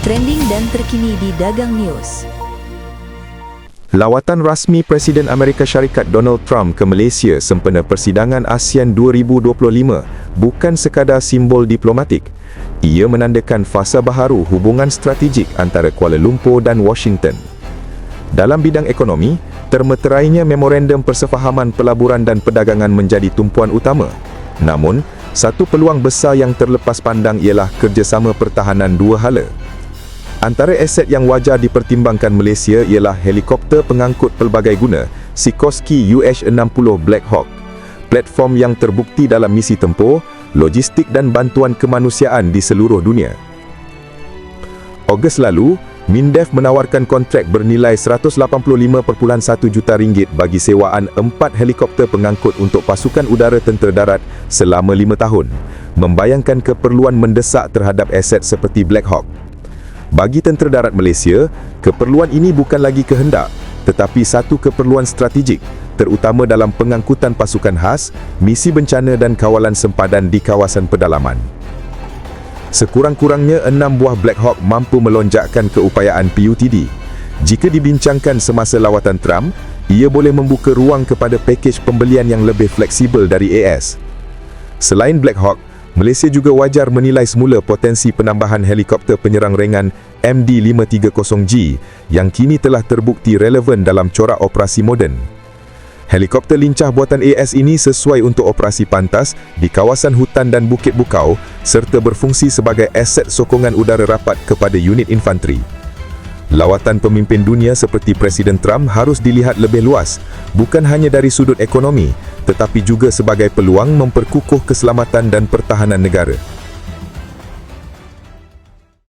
trending dan terkini di Dagang News. Lawatan rasmi Presiden Amerika Syarikat Donald Trump ke Malaysia sempena persidangan ASEAN 2025 bukan sekadar simbol diplomatik. Ia menandakan fasa baharu hubungan strategik antara Kuala Lumpur dan Washington. Dalam bidang ekonomi, termeterainya memorandum persefahaman pelaburan dan perdagangan menjadi tumpuan utama. Namun, satu peluang besar yang terlepas pandang ialah kerjasama pertahanan dua hala. Antara aset yang wajar dipertimbangkan Malaysia ialah helikopter pengangkut pelbagai guna Sikorsky UH-60 Black Hawk. Platform yang terbukti dalam misi tempur, logistik dan bantuan kemanusiaan di seluruh dunia. Ogos lalu, Mindef menawarkan kontrak bernilai 185.1 juta ringgit bagi sewaan empat helikopter pengangkut untuk pasukan udara tentera darat selama lima tahun, membayangkan keperluan mendesak terhadap aset seperti Black Hawk. Bagi tentera darat Malaysia, keperluan ini bukan lagi kehendak, tetapi satu keperluan strategik, terutama dalam pengangkutan pasukan khas, misi bencana dan kawalan sempadan di kawasan pedalaman. Sekurang-kurangnya enam buah Black Hawk mampu melonjakkan keupayaan PUTD. Jika dibincangkan semasa lawatan Trump, ia boleh membuka ruang kepada pakej pembelian yang lebih fleksibel dari AS. Selain Black Hawk, Malaysia juga wajar menilai semula potensi penambahan helikopter penyerang ringan MD-530G yang kini telah terbukti relevan dalam corak operasi moden. Helikopter lincah buatan AS ini sesuai untuk operasi pantas di kawasan hutan dan bukit bukau serta berfungsi sebagai aset sokongan udara rapat kepada unit infanteri. Lawatan pemimpin dunia seperti Presiden Trump harus dilihat lebih luas, bukan hanya dari sudut ekonomi, tetapi juga sebagai peluang memperkukuh keselamatan dan pertahanan negara.